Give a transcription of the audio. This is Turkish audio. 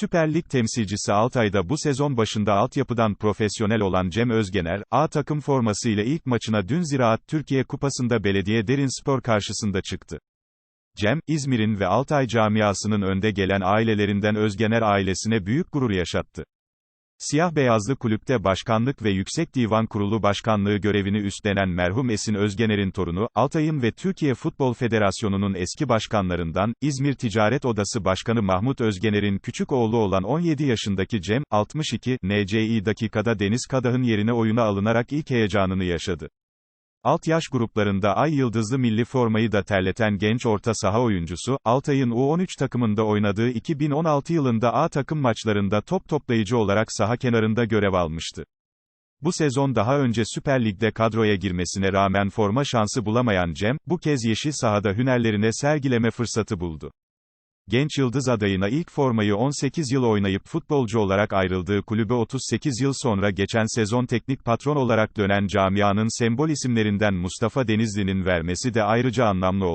Süper Lig temsilcisi Altay'da bu sezon başında altyapıdan profesyonel olan Cem Özgener, A takım formasıyla ilk maçına dün Ziraat Türkiye Kupası'nda Belediye Derinspor karşısında çıktı. Cem, İzmir'in ve Altay camiasının önde gelen ailelerinden Özgener ailesine büyük gurur yaşattı. Siyah beyazlı kulüpte başkanlık ve Yüksek Divan Kurulu Başkanlığı görevini üstlenen merhum Esin Özgener'in torunu, Altay'ın ve Türkiye Futbol Federasyonu'nun eski başkanlarından, İzmir Ticaret Odası Başkanı Mahmut Özgener'in küçük oğlu olan 17 yaşındaki Cem, 62, NCI dakikada Deniz Kadah'ın yerine oyuna alınarak ilk heyecanını yaşadı. Alt yaş gruplarında ay yıldızlı milli formayı da terleten genç orta saha oyuncusu, Altay'ın U13 takımında oynadığı 2016 yılında A takım maçlarında top toplayıcı olarak saha kenarında görev almıştı. Bu sezon daha önce Süper Lig'de kadroya girmesine rağmen forma şansı bulamayan Cem, bu kez yeşil sahada hünerlerine sergileme fırsatı buldu. Genç yıldız adayına ilk formayı 18 yıl oynayıp futbolcu olarak ayrıldığı kulübe 38 yıl sonra geçen sezon teknik patron olarak dönen camianın sembol isimlerinden Mustafa Denizli'nin vermesi de ayrıca anlamlı oldu.